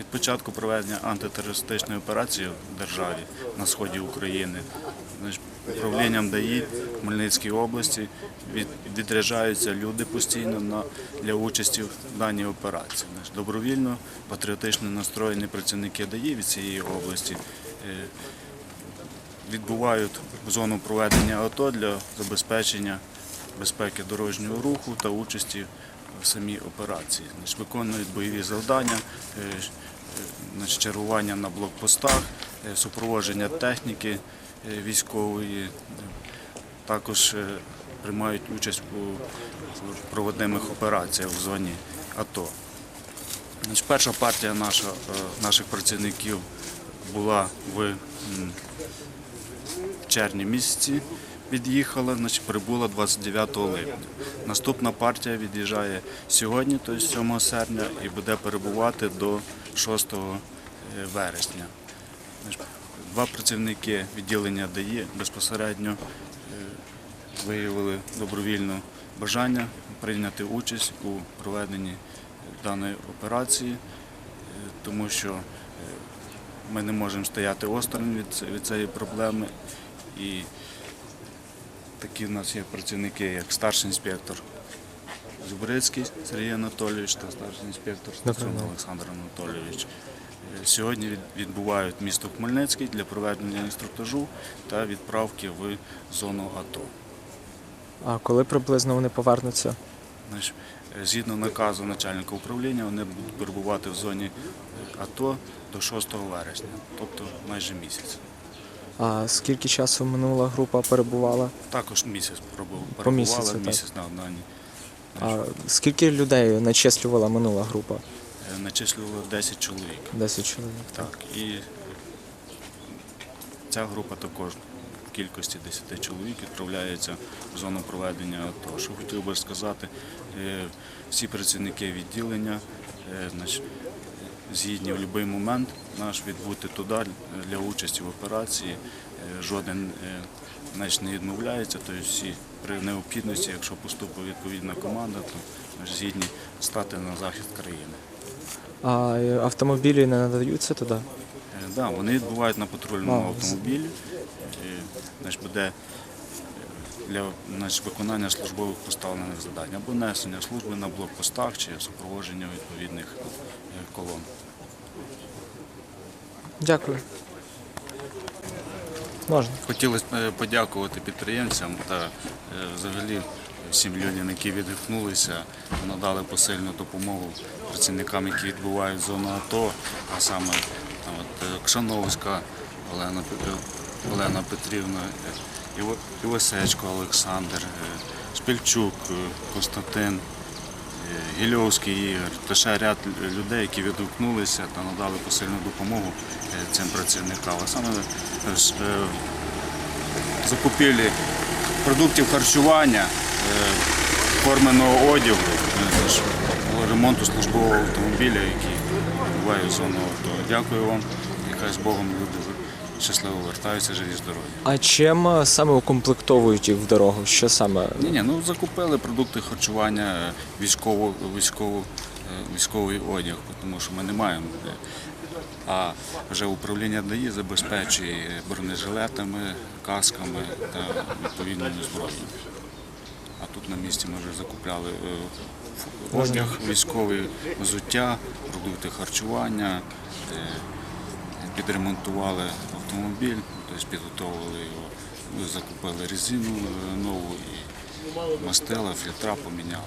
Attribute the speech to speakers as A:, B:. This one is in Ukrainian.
A: Від початку проведення антитерористичної операції в державі на сході України управлінням ДАІ в Хмельницькій області відряджаються люди постійно для участі в даній операції. Добровільно, патріотично настроєні працівники ДАІ від цієї області е, відбувають зону проведення АТО для забезпечення безпеки дорожнього руху та участі в самій операції. Виконують бойові завдання, е, е, чергування на блокпостах, е, супроводження техніки військової, також приймають участь у проводимих операціях в зоні АТО. Перша партія наших працівників була в червні місяці від'їхала, значить прибула 29 липня. Наступна партія від'їжджає сьогодні, тобто 7 серпня, і буде перебувати до 6 вересня. Два працівники відділення ДАІ безпосередньо е, виявили добровільне бажання прийняти участь у проведенні даної операції, е, тому що е, ми не можемо стояти осторонь від цієї проблеми. І такі в нас є працівники, як старший інспектор Зубрицький Сергій Анатолійович та старший інспектор Стецун Олександр Анатолійович. Е, Сьогодні відбувають місто Хмельницький для проведення інструктажу та відправки в зону АТО.
B: А коли приблизно вони повернуться?
A: Е, Згідно наказу начальника управління, вони будуть перебувати в зоні АТО до 6 вересня, тобто майже місяць.
B: А скільки часу минула група перебувала?
A: Також місяць пробув,
B: По місяцю, так.
A: місяць на одній.
B: А скільки людей начислювала минула група?
A: Е, Начислювало 10 чоловік.
B: 10 чоловік.
A: Так, і ця група також в кількості 10 чоловік відправляється в зону проведення АТО. Що хотів би сказати, е, всі працівники відділення е, згідні в будь-який момент наш відбути туди для участі в операції. Е, Жоден е, значить, не відмовляється, тобто всі при необхідності, якщо поступить відповідна команда, то значить, згідні стати на захист країни.
B: А е, автомобілі не надаються туди?
A: Е, Да, вони відбувають на патрульному автомобілі. Значить, буде для значить, виконання службових поставлених завдань або несення служби на блокпостах чи супроводження відповідних е, колон.
B: Дякую. Можна.
A: Хотілося б е, подякувати підприємцям та е, взагалі всім людям, які відгукнулися, надали посильну допомогу працівникам, які відбувають зону АТО, а саме там, от, Кшановська Олена, Олена Петрівна, Івасечко Олександр, е, Шпільчук е, Константин. Е, Гільовський Ігор та ще ряд людей, які відгукнулися та надали посильну допомогу цим працівникам. А саме закупівлі продуктів харчування, форменого одягу, ремонту службового автомобіля, який буває в зону АТО. Дякую вам. З Богом люди щасливо вертаються, живі здорові.
B: А чим е, саме укомплектовують їх в дорогу? Що саме?
A: Ні, ні, ну закупили продукти харчування, е, військову, військову, е, військовий одяг, тому що ми не маємо. де. А вже управління ДАІ забезпечує бронежилетами, касками та відповідною зброєю. А тут на місці ми вже закупляли одяг, військове взуття, продукти харчування, підремонтували автомобіль, тобто підготовили його, ну, закупили резину е, нову і мастела, фільтра поміняли.